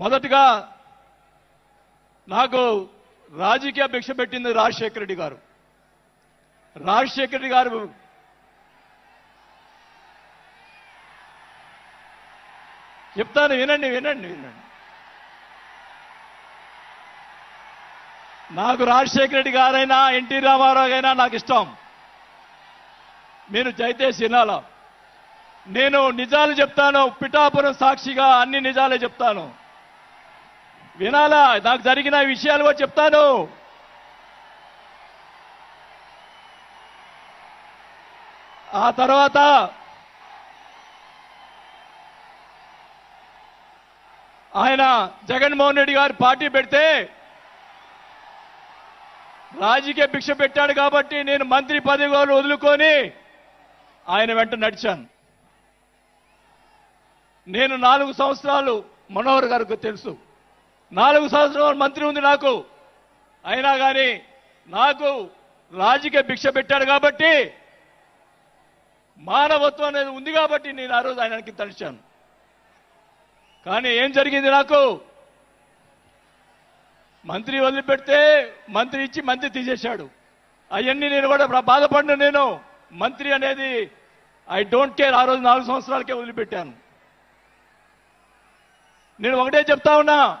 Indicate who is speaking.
Speaker 1: మొదటగా నాకు రాజకీయ భిక్ష పెట్టింది రాజశేఖర రెడ్డి గారు. రాజశేఖర రెడ్డి గారు చెప్తాను వినండి వినండి వినండి. నాకు రాజశేఖర రెడ్డి గారైనా ఎన్టీ రామారావు అయినా నాకు ఇష్టం. మీరు జైతే వినాలా నేను నిజాలు చెప్తాను పిఠాపురం సాక్షిగా అన్ని నిజాలే చెప్తాను. వినాలా? నాకు జరిగిన విషయాలు కూడా చెప్తాను. ఆ తర్వాత ఆయన జగన్మోహన్ రెడ్డి గారు పార్టీ పెడితే రాజకీయ భిక్ష పెట్టాడు కాబట్టి నేను మంత్రి పదవి వదులుకొని ఆయన వెంట నడిచాను. నేను నాలుగు సంవత్సరాలు మనోహర్ గారికి తెలుసు. నాలుగు సంవత్సరాలు మంత్రి ఉంది నాకు. అయినా కానీ నాకు రాజకీయ భిక్ష పెట్టాడు కాబట్టి మానవత్వం అనేది ఉంది కాబట్టి నేను ఆ రోజు ఆయనకి తలిచాను. కానీ ఏం జరిగింది నాకు? మంత్రి వదిలిపెడితే మంత్రి ఇచ్చి మంత్రి తీసేశాడు. అవన్నీ నేను కూడా బాధపడిన నేను. మంత్రి అనేది ఐ డోంట్ కేర్ ఆ రోజు నాలుగు సంవత్సరాలకే వదిలిపెట్టాను. నేను ఒకటే చెప్తా ఉన్నా.